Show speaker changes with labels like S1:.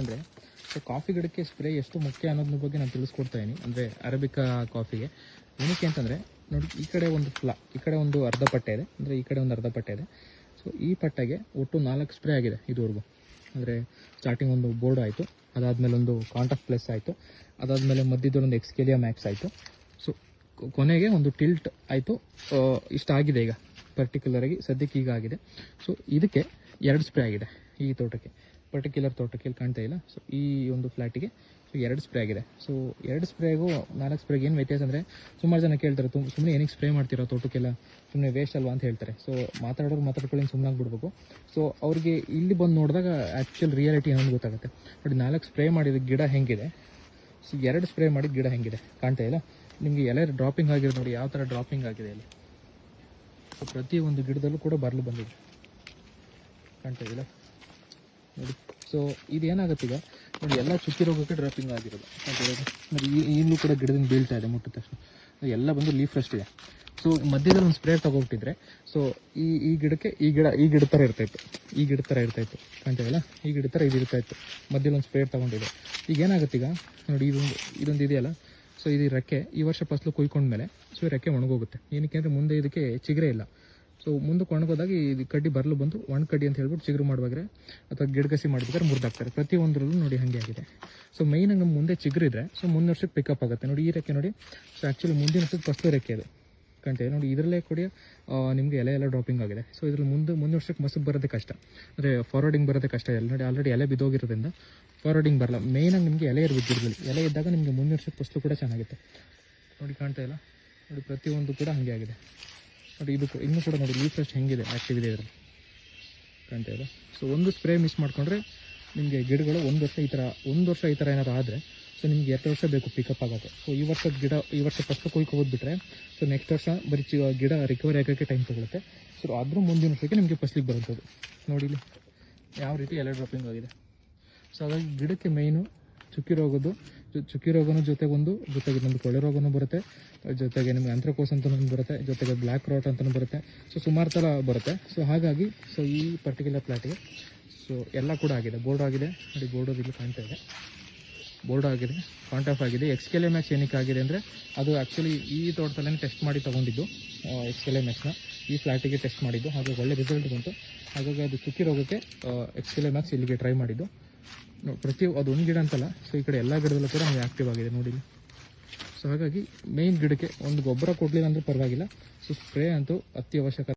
S1: ಅಂದರೆ ಕಾಫಿ ಗಿಡಕ್ಕೆ ಸ್ಪ್ರೇ ಎಷ್ಟು ಮುಖ್ಯ ಅನ್ನೋದ್ರ ಬಗ್ಗೆ ನಾನು ತಿಳಿಸ್ಕೊಡ್ತಾ ಇದ್ದೀನಿ ಅಂದರೆ ಅರಬಿಕಾ ಕಾಫಿಗೆ. ಏನಕ್ಕೆ ಅಂತಂದರೆ, ನೋಡಿ, ಈ ಕಡೆ ಒಂದು ಫ್ಲಾ ಈ ಕಡೆ ಒಂದು ಅರ್ಧ ಪಟ್ಟೆ ಇದೆ. ಅಂದರೆ ಈ ಕಡೆ ಒಂದು ಅರ್ಧ ಪಟ್ಟೆ ಇದೆ. ಸೊ ಈ ಪಟ್ಟೆಗೆ ಒಟ್ಟು ನಾಲ್ಕು ಸ್ಪ್ರೇ ಆಗಿದೆ ಇದುವರೆಗೂ. ಅಂದರೆ ಸ್ಟಾರ್ಟಿಂಗ್ ಒಂದು ಬೋರ್ಡ್ ಆಯಿತು. ಅದಾದಮೇಲೆ ಒಂದು ಕಾಂಟಾಕ್ಟ್ ಪ್ಲಸ್ ಆಯಿತು. ಅದಾದಮೇಲೆ ಮಧ್ಯದಲ್ಲಿ ಒಂದು ಎಕ್ಸ್ಕೇಲಿಯಾ ಮ್ಯಾಕ್ಸ್ ಆಯಿತು. ಸೊ ಕೊನೆಗೆ ಒಂದು ಟಿಲ್ಟ್ ಆಯಿತು. ಇಷ್ಟ ಆಗಿದೆ ಈಗ. ಪರ್ಟಿಕ್ಯುಲರ್ ಆಗಿ ಸದ್ಯಕ್ಕೆ ಈಗ ಆಗಿದೆ. ಸೊ ಇದಕ್ಕೆ ಎರಡು ಸ್ಪ್ರೇ ಆಗಿದೆ ಈ ತೋಟಕ್ಕೆ. ಪರ್ಟಿಕ್ಯುಲರ್ ತೋಟಕ್ಕೆ ಇಲ್ಲಿ ಕಾಣ್ತಾ ಇಲ್ಲ. ಸೊ ಈ ಒಂದು ಫ್ಲಾಟಿಗೆ ಸೊ ಎರಡು ಸ್ಪ್ರೇ ಆಗಿದೆ. ಸೊ ಎರಡು ಸ್ಪ್ರೇಗೂ ನಾಲ್ಕು ಸ್ಪ್ರೇಗೆ ಏನು ವ್ಯತ್ಯಾಸ ಅಂದರೆ, ಸುಮಾರು ಜನ ಕೇಳ್ತಾರೆ ತುಂಬ ಸುಮ್ಮನೆ ಏನಕ್ಕೆ ಸ್ಪ್ರೇ ಮಾಡ್ತೀರೋ ತೋಟಕ್ಕೆಲ್ಲ? ಸುಮ್ಮನೆ ವೇಸ್ಟ್ ಅಲ್ವಾ ಅಂತ ಹೇಳ್ತಾರೆ. ಸೊ ಮಾತಾಡೋರು ಮಾತಾಡ್ಕೊಳ್ಳಿ ಸುಮ್ಮನೆ ಬಿಡ್ಬೇಕು ಸೊ ಅವ್ರಿಗೆ ಇಲ್ಲಿ ಬಂದು ನೋಡಿದಾಗ ಆ್ಯಕ್ಚುಲ್ ರಿಯಾಲಿಟಿ ಏನೋ ಗೊತ್ತಾಗುತ್ತೆ. ನೋಡಿ, ನಾಲ್ಕು ಸ್ಪ್ರೇ ಮಾಡಿದ ಗಿಡ ಹೆಂಗಿದೆ? ಸೊ ಎರಡು ಸ್ಪ್ರೇ ಮಾಡಿದ ಗಿಡ ಹೆಂಗಿದೆ? ಕಾಣ್ತಾ ಇಲ್ಲ. ನಿಮಗೆ ಎಲೆ ಡ್ರಾಪಿಂಗ್ ಆಗಿರೋದು ನೋಡಿ, ಯಾವ ಥರ ಡ್ರಾಪಿಂಗ್ ಆಗಿದೆ ಇಲ್ಲಿ ಸೊ ಪ್ರತಿ ಗಿಡದಲ್ಲೂ ಕೂಡ ಬರಲು ಬಂದಿದೆ. ಕಾಣ್ತಾ ಇದೆಯಲ್ಲ? ನೋಡಿ. ಸೊ ಇದೇನಾಗುತ್ತೆ ಈಗ? ನೋಡಿ, ಎಲ್ಲ ಚುಕ್ಕಿ ರೋಗಕ್ಕೆ ಡ್ರಾಪಿಂಗ್ ಆಗಿರೋದು. ಮತ್ತೆ ಈಗಲೂ ಕೂಡ ಗಿಡದಿಂದ ಬೀಳ್ತಾ ಇದೆ, ಮುಟ್ಟಿದ ತಕ್ಷಣ. ಎಲ್ಲ ಬಂದು ಲೀಫ್ ರೆಸ್ಟ್ ಇದೆ. ಸೊ ಮಧ್ಯದಲ್ಲಿ ಒಂದು ಸ್ಪ್ರೇ ತಗೊಬಿಟ್ಟಿದ್ರೆ ಸೊ ಈ ಈ ಗಿಡಕ್ಕೆ ಈ ಗಿಡ ಈ ಗಿಡ ಥರ ಇರ್ತಾಯಿತ್ತು ಈ ಗಿಡ ಥರ ಇರ್ತಾಯಿತ್ತು ಕಾಣ್ತಾ ಇಲ್ಲ ಈ ಗಿಡ ಥರ ಇದು ಇರ್ತಾಯಿತ್ತು ಮಧ್ಯದಲ್ಲಿ ಒಂದು ಸ್ಪ್ರೇ ತಗೊಂಡಿದೆ. ಈಗ ಏನಾಗುತ್ತೆ ಈಗ? ನೋಡಿ ಇದೊಂದು ಇದೊಂದು ಇದೆಯಲ್ಲ? ಸೊ ಇದು ರೆಕ್ಕೆ. ಈ ವರ್ಷ ಫಸಲು ಕುಯ್ಕೊಂಡ್ಮೇಲೆ, ಸೊ ರೆಕ್ಕೆ ಒಣಗೋಗುತ್ತೆ. ಏನಕ್ಕೆ ಅಂದರೆ ಮುಂದೆ ಇದಕ್ಕೆ ಚಿಗರೇ ಇಲ್ಲ. ಸೊ ಮುಂದಕ್ಕೆ ಒಣಗೋದಾಗ ಈ ಕಡ್ಡಿ ಬರಲು ಬಂದು ಒಣ ಕಡ್ಡಿ ಅಂತ ಹೇಳ್ಬಿಟ್ಟು ಚಿಗುರು ಮಾಡುವಾಗ್ರೆ ಅಥವಾ ಗಿಡಗಸಿ ಮಾಡಿದ್ರೆ ಮುರಿದಾಗ್ತಾರೆ ಪ್ರತಿಯೊಂದರಲ್ಲೂ ನೋಡಿ ಹಾಗೆ ಆಗಿದೆ. ಸೊ ಮೈನಾಗಿ ನಮ್ಮ ಮುಂದೆ ಚಿಗುರಿದ್ರೆ ಸೊ ಮುಂದಿನ ವರ್ಷಕ್ಕೆ ಪಿಕಪ್ ಆಗುತ್ತೆ. ನೋಡಿ ಈ ರೆಕ್ಕೆ ನೋಡಿ. ಸೊ ಆ್ಯಕ್ಚುಲಿ ಮುಂದಿನ ವರ್ಷಕ್ಕೆ ಫಸ್ಲು ರೆಕ್ಕೆ ಅದು. ಕಾಣ್ತಿದೆ ನೋಡಿ ಇದರಲ್ಲೇ ಕೂಡ ನಿಮಗೆ ಎಲೆ ಎಲ್ಲ ಡ್ರಾಪಿಂಗ್ ಆಗಿದೆ. ಸೊ ಇದ್ರಲ್ಲಿ ಮುಂದೆ ಮುಂದಿನ ವರ್ಷಕ್ಕೆ ಮಸು ಬರೋದೇ ಕಷ್ಟ. ಅಂದರೆ ಫಾರ್ವರ್ಡಿಂಗ್ ಬರೋದೇ ಕಷ್ಟ. ಇಲ್ಲ ನೋಡಿ ಆಲ್ರೆಡಿ ಎಲೆ ಬಿದ್ದೋಗಿರೋದ್ರಿಂದ ಫಾರ್ವರ್ಡಿಂಗ್ ಬರಲ್ಲ ಮೇಯ್ನಾಗಿ ನಿಮಗೆ ಎಲೆ ಇರಬೇಕು ಎಲೆ ಇದ್ದಾಗ ನಿಮಗೆ ಮುಂದಿನ ವರ್ಷಕ್ಕೆ ಫಸ್ಲು ಕೂಡ ಚೆನ್ನಾಗಿತ್ತು. ನೋಡಿ ಕಾಣ್ತಾ ಇಲ್ಲ? ನೋಡಿ ಪ್ರತಿಯೊಂದು ಕೂಡ ಹಾಗೆ ಆಗಿದೆ. ನೋಡಿ ಇದು ಇನ್ನೂ ಕೂಡ ನೋಡಿ ಲೀಫ್ ಎಷ್ಟು ಹೆಂಗಿದೆ ಆ್ಯಕ್ಟಿವ್ ಇದೆ ಇದರಲ್ಲಿ. ಕಾಣ್ತಾ ಇದೆ. ಸೊ ಒಂದು ಸ್ಪ್ರೇ ಮಿಸ್ ಮಾಡ್ಕೊಂಡ್ರೆ ನಿಮಗೆ ಗಿಡಗಳು ಒಂದು ವರ್ಷ ಈ ಥರ ಒಂದು ವರ್ಷ ಈ ಥರ ಏನಾದ್ರು ಆದರೆ ಸೊ ನಿಮಗೆ ಎರಡು ವರ್ಷ ಬೇಕು ಪಿಕಪ್ ಆಗೋಕ್ಕೆ ಸೊ ಈ ವರ್ಷ ಗಿಡ, ಈ ವರ್ಷ ಫಸ್ಟ್ ಕೊಯ್ಕೊಬೋದ್ಬಿಟ್ರೆ ಸೊ ನೆಕ್ಸ್ಟ್ ವರ್ಷ ಬರೀ ಗಿಡ ರಿಕವರಿ ಆಗೋಕ್ಕೆ ಟೈಮ್ ತೊಗೊಳುತ್ತೆ. ಸೊ ಅದ್ರ ಮುಂದಿನ ವರ್ಷಕ್ಕೆ ನಿಮಗೆ ಫಸ್ಲಿಗೆ ಬರುವಂಥದ್ದು ನೋಡಿ ಯಾವ ರೀತಿ ಎಲೆ ಡ್ರಾಪಿಂಗ್ ಆಗಿದೆ. ಸೊ ಹಾಗಾಗಿ ಗಿಡಕ್ಕೆ ಮೇಯ್ನು ಚುಕ್ಕಿ ರೋಗದ್ದು ಚುಕ್ಕಿ ರೋಗನೂ ಜೊತೆಗೆ ಒಂದು, ಜೊತೆಗೆ ನಮ್ಗೆ ಕೊಳೆ ರೋಗನೂ ಬರುತ್ತೆ, ಜೊತೆಗೆ ನಿಮಗೆ ಅಂತ್ರಕೋಸ್ ಅಂತ ಬರುತ್ತೆ, ಜೊತೆಗೆ ಬ್ಲ್ಯಾಕ್ ರಾಟ್ ಅಂತಲೂ ಬರುತ್ತೆ. ಸೊ ಸುಮಾರು ಥರ ಬರುತ್ತೆ. ಸೊ ಹಾಗಾಗಿ ಸೊ ಈ ಪರ್ಟಿಕ್ಯುಲರ್ ಪ್ಲಾಟಿಗೆ ಸೊ ಎಲ್ಲ ಕೂಡ ಆಗಿದೆ. ಬೋರ್ಡ್ ಆಗಿದೆ. ನೋಡಿ ಬೋರ್ಡ್ ಇಲ್ಲಿ ಕಾಣ್ತಾ ಇದೆ. ಬೋರ್ಡ್ ಆಗಿದೆ. ಕಾಂಟಾಫ್ ಆಗಿದೆ. ಎಕ್ಸ್ಕೆಲೆ ಮ್ಯಾಕ್ಸ್ ಏನಕ್ಕೆ ಆಗಿದೆ ಅಂದರೆ, ಅದು ಆ್ಯಕ್ಚುಲಿ ಈ ತೋಟದಲ್ಲೇ ಟೆಸ್ಟ್ ಮಾಡಿ ತೊಗೊಂಡಿದ್ದು ಎಕ್ಸ್ಕೆಲೆ ಮ್ಯಾಕ್ಸ್ನ ಈ ಫ್ಲ್ಯಾಟಿಗೆ ಟೆಸ್ಟ್ ಮಾಡಿದ್ದು. ಹಾಗೆ ಒಳ್ಳೆ ರಿಸಲ್ಟ್ ಬಂತು. ಹಾಗಾಗಿ ಅದು ಚುಕ್ಕಿ ರೋಗಕ್ಕೆ ಎಕ್ಸ್ಕೆಲೆ ಮ್ಯಾಕ್ಸ್ ಇಲ್ಲಿಗೆ ಟ್ರೈ ಮಾಡಿದ್ದು. ಪ್ರತಿ ಅದು ಒಂದು ಗಿಡ ಅಂತಲ್ಲ ಸೊ ಈ ಕಡೆ ಎಲ್ಲ ಗಿಡದಲ್ಲೂ ಕೂಡ ನಮಗೆ ಆಕ್ಟಿವ್ ಆಗಿದೆ ನೋಡಿ ಸೊ ಹಾಗಾಗಿ ಮೇಯ್ನ್ ಗಿಡಕ್ಕೆ ಒಂದು ಗೊಬ್ಬರ ಕೊಡಲಿಲ್ಲ ಅಂದ್ರೆ ಪರವಾಗಿಲ್ಲ. ಸೊ ಸ್ಪ್ರೇ ಅಂತೂ ಅತ್ಯವಶ್ಯಕ